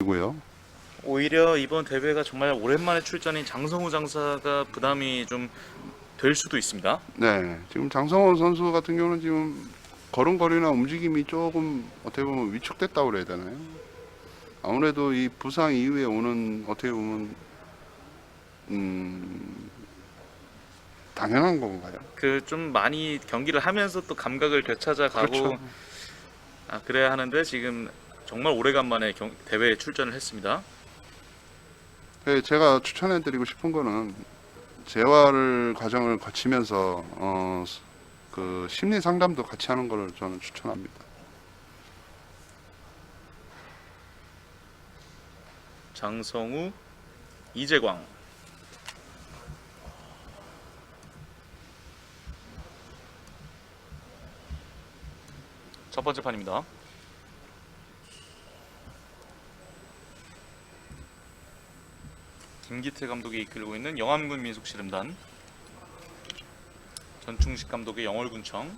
이고요. 오히려 이번 대회가 정말 오랜만에 출전인 장성우 장사가 부담이 좀 될 수도 있습니다. 네, 지금 장성원 선수 같은 경우는 지금 걸음걸이나 움직임이 조금 어떻게 보면 위축됐다고 그래야 되나요? 아무래도 이 부상 이후에 오는 어떻게 보면 음 당연한 건가요? 그 좀 많이 경기를 하면서 또 감각을 되찾아가고 그렇죠. 아, 그래야 하는데 지금 정말 오래간만에 경, 대회에 출전을 했습니다. 네, 제가 추천해드리고 싶은 거는 재활 과정을 거치면서 어, 그 심리 상담도 같이 하는 걸 저는 추천합니다. 장성우, 이재광. 첫 번째 판입니다. 김기태 감독이 이끌고 있는 영암군 민속씨름단 전충식 감독의 영월군청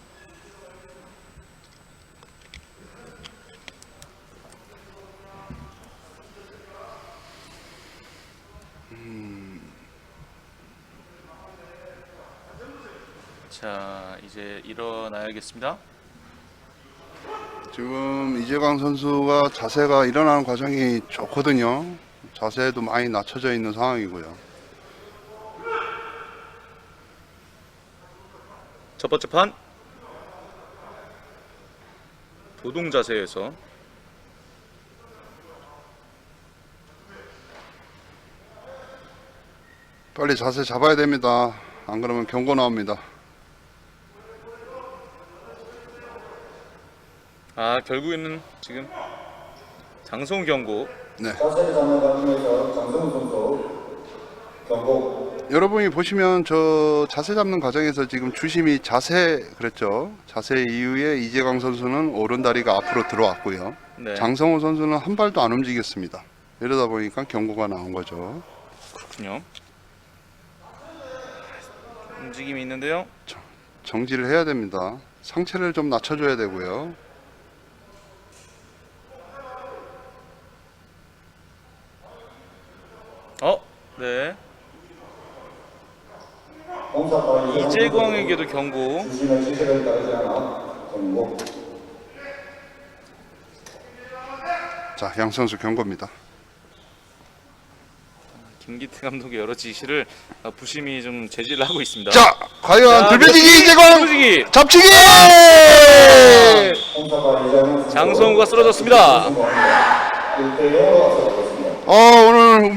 자 이제 일어나야겠습니다. 지금 이재광 선수가 자세가 일어나는 과정이 좋거든요. 자세도 많이 낮춰져 있는 상황이고요. 첫 번째 판 도동 자세에서 빨리 자세 잡아야 됩니다. 안 그러면 경고 나옵니다. 아 결국에는 지금 장성우 경고 네. 자세를 잡는 과정에서 장성훈 선수 경고 여러분이 보시면 저 자세 잡는 과정에서 지금 주심이 자세 그랬죠. 자세 이후에 이재광 선수는 오른다리가 앞으로 들어왔고요. 네 장성호 선수는 한 발도 안 움직였습니다. 이러다 보니까 경고가 나온 거죠. 그렇군요. 움직임이 있는데요. 정지를 해야 됩니다. 상체를 좀 낮춰줘야 되고요. 어, 네 이재광에게도 경고. 자, 양 선수 경고입니다. 김기태 감독의 여러 지시를 어, 부심히 좀 제지를 하고 있습니다. 자, 과연 들배지기 이재광 들배지기! 잡치기! 장성우가 쓰러졌습니다. 1대 0으로 앞서가고 있습니다. 어, 오늘